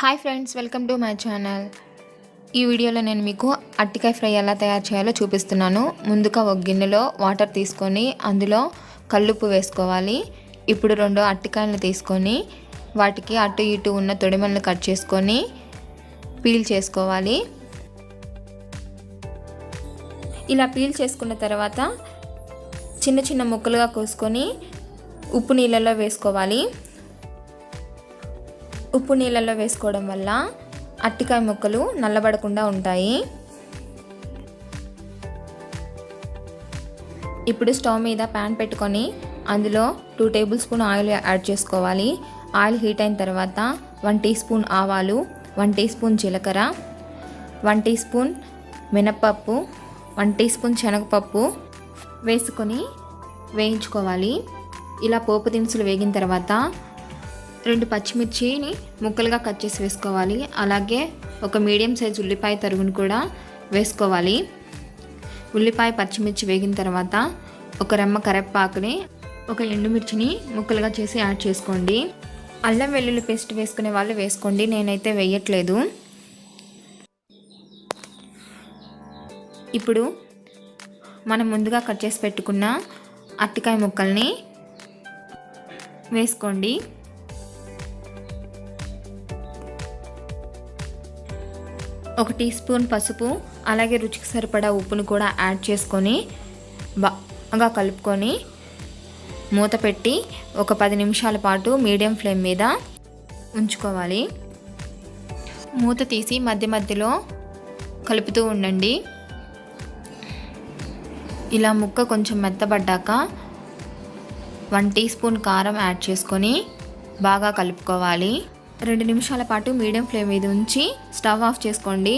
Hi friends welcome to my channel ఈ వీడియోలో నేను మీకు అట్టికాయ ఫ్రై ఎలా తయారు చేయాలో చూపిస్తున్నాను. ముందుగా ఒక గిన్నెలో వాటర్ తీసుకొని అందులో కల్లుప్పు వేసుకోవాలి. ఇప్పుడు రెండు అట్టికాయలను తీసుకొని వాటికి అటు ఇటు ఉన్న తొడిమలను కట్ చేసుకొని పీల్ చేసుకోవాలి. ఇలా పీల్ చేసుకున్న తర్వాత చిన్న చిన్న ముక్కలుగా కోసుకొని ఉప్పు నీళ్ళలో వేసుకోవాలి. ఉప్పు నీళ్ళలో వేసుకోవడం వల్ల అట్టికాయ ముక్కలు నల్లబడకుండా ఉంటాయి. ఇప్పుడు స్టవ్ మీద ప్యాన్ పెట్టుకొని అందులో two tablespoon oil add చేసుకోవాలి. ఆయిల్ హీట్ అయిన తర్వాత వన్ టీ స్పూన్ ఆవాలు వన్ టీ స్పూన్ జీలకర్ర వన్ టీ స్పూన్ మినప్పప్పు వన్ టీ స్పూన్ శనగపప్పు వేసుకొని వేయించుకోవాలి. ఇలా పోపు దినుసులు వేగిన తర్వాత రెండు పచ్చిమిర్చిని ముక్కలుగా కట్ చేసి వేసుకోవాలి. అలాగే ఒక మీడియం సైజ్ ఉల్లిపాయ తరుగును కూడా వేసుకోవాలి. ఉల్లిపాయ పచ్చిమిర్చి వేగిన తర్వాత ఒక రెమ్మ కరెప్పాకుని ఒక ఎండుమిర్చిని ముక్కలుగా చేసి యాడ్ చేసుకోండి. అల్లం వెల్లుల్లి పేస్ట్ వేసుకునే వాళ్ళు వేసుకోండి. నేనైతే వేయట్లేదు. ఇప్పుడు మనం ముందుగా కట్ చేసి పెట్టుకున్న అరటికాయ ముక్కల్ని వేసుకోండి. ఒక టీ స్పూన్ పసుపు అలాగే రుచికి సరిపడా ఉప్పును కూడా యాడ్ చేసుకొని బాగా కలుపుకొని మూత పెట్టి ఒక పది నిమిషాల పాటు మీడియం ఫ్లేమ్ మీద ఉంచుకోవాలి. మూత తీసి మధ్య మధ్యలో కలుపుతూ ఉండండి. ఇలా ముక్క కొంచెం మెత్తబడ్డాక వన్ టీ స్పూన్ కారం యాడ్ చేసుకొని బాగా కలుపుకోవాలి. రెండు నిమిషాల పాటు మీడియం ఫ్లేమ్ మీద ఉంచి స్టవ్ ఆఫ్ చేసుకోండి.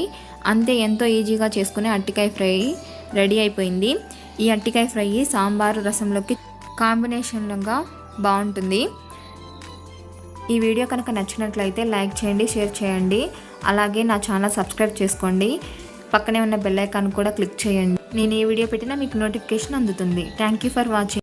అంతే ఎంతో ఈజీగా చేసుకునే అట్టికాయ ఫ్రై రెడీ అయిపోయింది. ఈ అట్టికాయ ఫ్రై సాంబారు రసంలోకి కాంబినేషన్గా బాగుంటుంది. ఈ వీడియో కనుక నచ్చినట్లయితే లైక్ చేయండి షేర్ చేయండి. అలాగే నా ఛానల్ సబ్స్క్రైబ్ చేసుకోండి. పక్కనే ఉన్న బెల్ ఐకాన్ కూడా క్లిక్ చేయండి. నేను ఈ వీడియో పెట్టినా మీకు నోటిఫికేషన్ అందుతుంది. Thank you for watching.